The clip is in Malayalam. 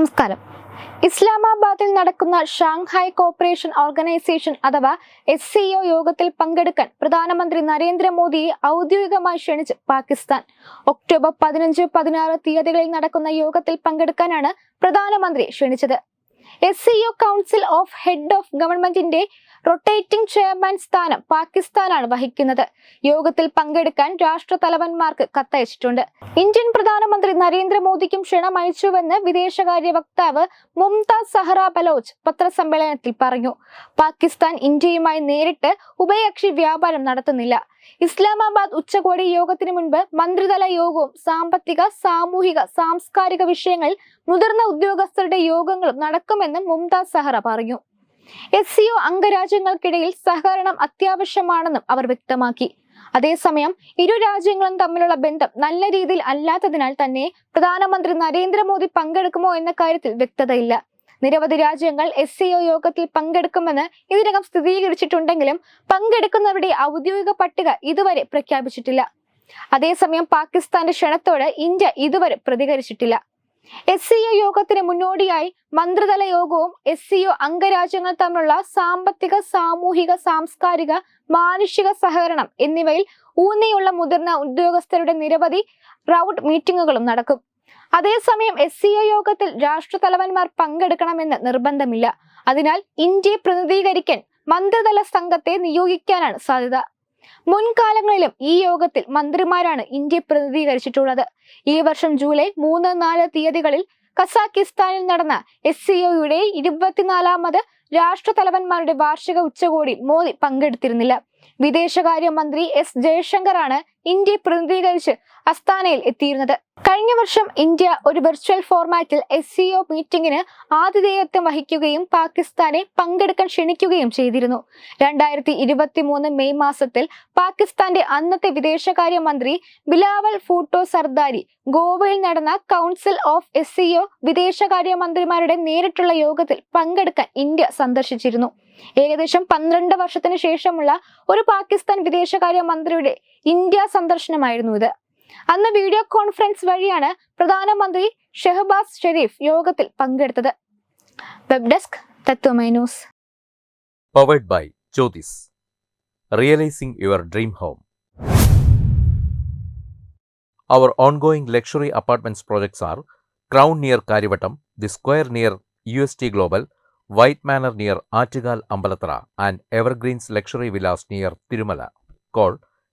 നമസ്കാരം. ഇസ്ലാമാബാദിൽ നടക്കുന്ന ഷാങ്ഹായ് കോപ്പറേഷൻ ഓർഗനൈസേഷൻ അഥവാ എസ് സി ഒ യോഗത്തിൽ പങ്കെടുക്കാൻ പ്രധാനമന്ത്രി നരേന്ദ്രമോദിയെ ഔദ്യോഗികമായി ക്ഷണിച്ച് പാകിസ്ഥാൻ. ഒക്ടോബർ പതിനഞ്ച് പതിനാറ് തീയതികളിൽ നടക്കുന്ന യോഗത്തിൽ പങ്കെടുക്കാനാണ് പ്രധാനമന്ത്രി ക്ഷണിച്ചത്. S C O council of head of ഗവൺമെന്റിന്റെ റൊട്ടേറ്റിംഗ് ചെയർമാൻ സ്ഥാനം പാകിസ്ഥാനാണ് വഹിക്കുന്നത്. യോഗത്തിൽ പങ്കെടുക്കാൻ രാഷ്ട്ര തലവന്മാർക്ക് കത്തയച്ചിട്ടുണ്ട്. ഇന്ത്യൻ പ്രധാനമന്ത്രി നരേന്ദ്രമോദിക്കും ക്ഷണം അയച്ചുവെന്ന് വിദേശകാര്യ വക്താവ് മുംതാസ് സഹറ ബലോച്ച് പത്രസമ്മേളനത്തിൽ പറഞ്ഞു. പാകിസ്ഥാൻ ഇന്ത്യയുമായി നേരിട്ട് ഉഭയകക്ഷി വ്യാപാരം നടത്തുന്നില്ല. ഇസ്ലാമാബാദ് ഉച്ചകോടി യോഗത്തിന് മുൻപ് മന്ത്രിതല യോഗവും സാമ്പത്തിക സാമൂഹിക സാംസ്കാരിക വിഷയങ്ങളിൽ മുതിർന്ന ഉദ്യോഗസ്ഥരുടെ യോഗങ്ങളും നടക്കുമെന്നും മുംതാസ് സഹറ പറഞ്ഞു. എസ് സിഒ അംഗരാജ്യങ്ങൾക്കിടയിൽ സഹകരണം അത്യാവശ്യമാണെന്നും അവർ വ്യക്തമാക്കി. അതേസമയം ഇരു രാജ്യങ്ങളും തമ്മിലുള്ള ബന്ധം നല്ല രീതിയിൽ അല്ലാത്തതിനാൽ തന്നെ പ്രധാനമന്ത്രി നരേന്ദ്രമോദി പങ്കെടുക്കുമോ എന്ന കാര്യത്തിൽ വ്യക്തതയില്ല. നിരവധി രാജ്യങ്ങൾ എസ് സിഒ യോഗത്തിൽ പങ്കെടുക്കുമെന്ന് ഇതിനകം സ്ഥിരീകരിച്ചിട്ടുണ്ടെങ്കിലും പങ്കെടുക്കുന്നവരുടെ ഔദ്യോഗിക പട്ടിക ഇതുവരെ പ്രഖ്യാപിച്ചിട്ടില്ല. അതേസമയം പാകിസ്ഥാന്റെ ക്ഷണത്തോട് ഇന്ത്യ ഇതുവരെ പ്രതികരിച്ചിട്ടില്ല. എസ് സി ഒ യോഗത്തിന് മുന്നോടിയായി മന്ത്രിതല യോഗവും എസ് സി ഒ അംഗരാജ്യങ്ങൾ തമ്മിലുള്ള സാമ്പത്തിക സാമൂഹിക സാംസ്കാരിക മാനുഷിക സഹകരണം എന്നിവയിൽ ഊന്നിയുള്ള മുതിർന്ന ഉദ്യോഗസ്ഥരുടെ നിരവധി റൗണ്ട് മീറ്റിംഗുകളും നടക്കും. അതേസമയം എസ് സി ഒ യോഗത്തിൽ രാഷ്ട്രതലവന്മാർ പങ്കെടുക്കണമെന്ന് നിർബന്ധമില്ല. അതിനാൽ ഇന്ത്യയെ പ്രതിനിധീകരിക്കാൻ മന്ത്രിതല സംഘത്തെ നിയോഗിക്കാനാണ് സാധ്യത. മുൻകാലങ്ങളിലും ഈ യോഗത്തിൽ മന്ത്രിമാരാണ് ഇന്ത്യ പ്രതിനിധീകരിച്ചിട്ടുള്ളത്. ഈ വർഷം ജൂലൈ മൂന്ന് നാല് തീയതികളിൽ കസാക്കിസ്ഥാനിൽ നടന്ന എസ് സിഒയുടെ ഇരുപത്തിനാലാമത് രാഷ്ട്രതലവന്മാരുടെ വാർഷിക ഉച്ചകോടി മോദി പങ്കെടുത്തിരുന്നില്ല. വിദേശകാര്യ മന്ത്രി എസ് ജയശങ്കറാണ് ഇന്ത്യയെ പ്രതിനിധീകരിച്ച് അസ്താനയിൽ എത്തിയിരുന്നത്. കഴിഞ്ഞ വർഷം ഇന്ത്യ ഒരു വെർച്വൽ ഫോർമാറ്റിൽ എസ് സിഒ മീറ്റിംഗിന് ആതിഥേയത്വം വഹിക്കുകയും പാകിസ്ഥാനെ പങ്കെടുക്കാൻ ക്ഷണിക്കുകയും ചെയ്തിരുന്നു. രണ്ടായിരത്തി ഇരുപത്തി മൂന്ന് മെയ് മാസത്തിൽ പാകിസ്ഥാന്റെ അന്നത്തെ വിദേശകാര്യ മന്ത്രി ബിലാവൽ ഫൂട്ടോ സർദാരി ഗോവയിൽ നടന്ന കൗൺസിൽ ഓഫ് എസ് സിഒ വിദേശകാര്യ മന്ത്രിമാരുടെ നേരിട്ടുള്ള യോഗത്തിൽ പങ്കെടുക്കാൻ ഇന്ത്യ സന്ദർശിച്ചിരുന്നു. ഏകദേശം പന്ത്രണ്ട് വർഷത്തിന് ശേഷമുള്ള ഒരു പാകിസ്ഥാൻ വിദേശകാര്യ മന്ത്രിയുടെ ഇന്ത്യ സന്ദർശനമായിരുന്നു ഇത് അന്ന് വീഡിയോ കോൺഫറൻസ് വഴിയാണ് പ്രധാനമന്ത്രി ഷെഹബാസ് ഷെരീഫ് യോഗത്തിൽ പങ്കെടുത്തത് web desk Tatwamayi news powered by Jyotis. Realizing your dream home. Our ongoing luxury apartments projects are Crown near Karivattam, The Square near UST Global, White Manor near Achigal Ambalatra,